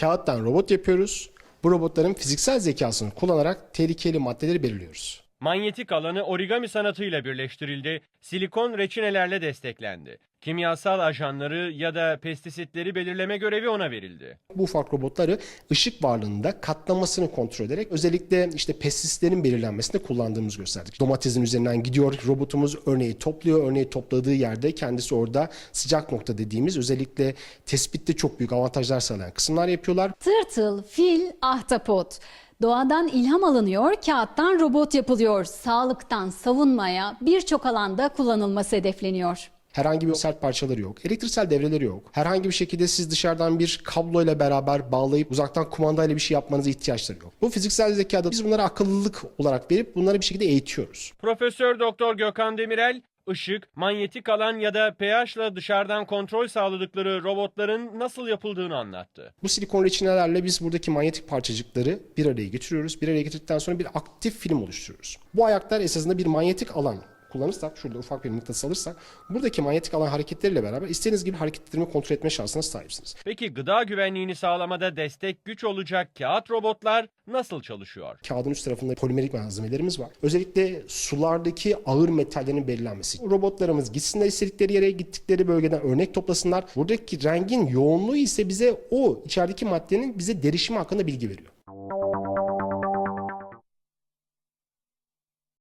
Kağıttan robot yapıyoruz. Bu robotların fiziksel zekasını kullanarak tehlikeli maddeleri belirliyoruz. Manyetik alanı origami sanatıyla birleştirildi, silikon reçinelerle desteklendi. Kimyasal ajanları ya da pestisitleri belirleme görevi ona verildi. Bu ufak robotları ışık varlığında katlamasını kontrol ederek özellikle işte pestisitlerin belirlenmesinde kullandığımızı gösterdik. Domatesin üzerinden gidiyor robotumuz örneği topluyor. Örneği topladığı yerde kendisi orada sıcak nokta dediğimiz özellikle tespitte çok büyük avantajlar sağlayan kısımlar yapıyorlar. Tırtıl, fil, ahtapot. Doğadan ilham alınıyor, kağıttan robot yapılıyor. Sağlıktan savunmaya birçok alanda kullanılması hedefleniyor. Herhangi bir sert parçaları yok. Elektriksel devreleri yok. Herhangi bir şekilde siz dışarıdan bir kabloyla beraber bağlayıp uzaktan kumandayla bir şey yapmanıza ihtiyaçları yok. Bu fiziksel zekada biz bunlara akıllılık olarak verip bunları bir şekilde eğitiyoruz. Profesör Doktor Gökhan Demirel, ışık, manyetik alan ya da pH'la dışarıdan kontrol sağladıkları robotların nasıl yapıldığını anlattı. Bu silikon reçinelerle biz buradaki manyetik parçacıkları bir araya getiriyoruz. Bir araya getirdikten sonra bir aktif film oluşturuyoruz. Bu ayaklar esasında bir manyetik alan kullanırsak, şurada ufak bir mıknatıs alırsak, buradaki manyetik alan hareketleriyle beraber istediğiniz gibi hareketlerimi kontrol etme şansına sahipsiniz. Peki gıda güvenliğini sağlamada destek güç olacak kağıt robotlar nasıl çalışıyor? Kağıdın üst tarafında polimerik malzemelerimiz var. Özellikle sulardaki ağır metallerin belirlenmesi. Robotlarımız gitsinler istedikleri yere gittikleri bölgeden örnek toplasınlar. Buradaki rengin yoğunluğu ise bize o içerideki maddenin bize derişimi hakkında bilgi veriyor.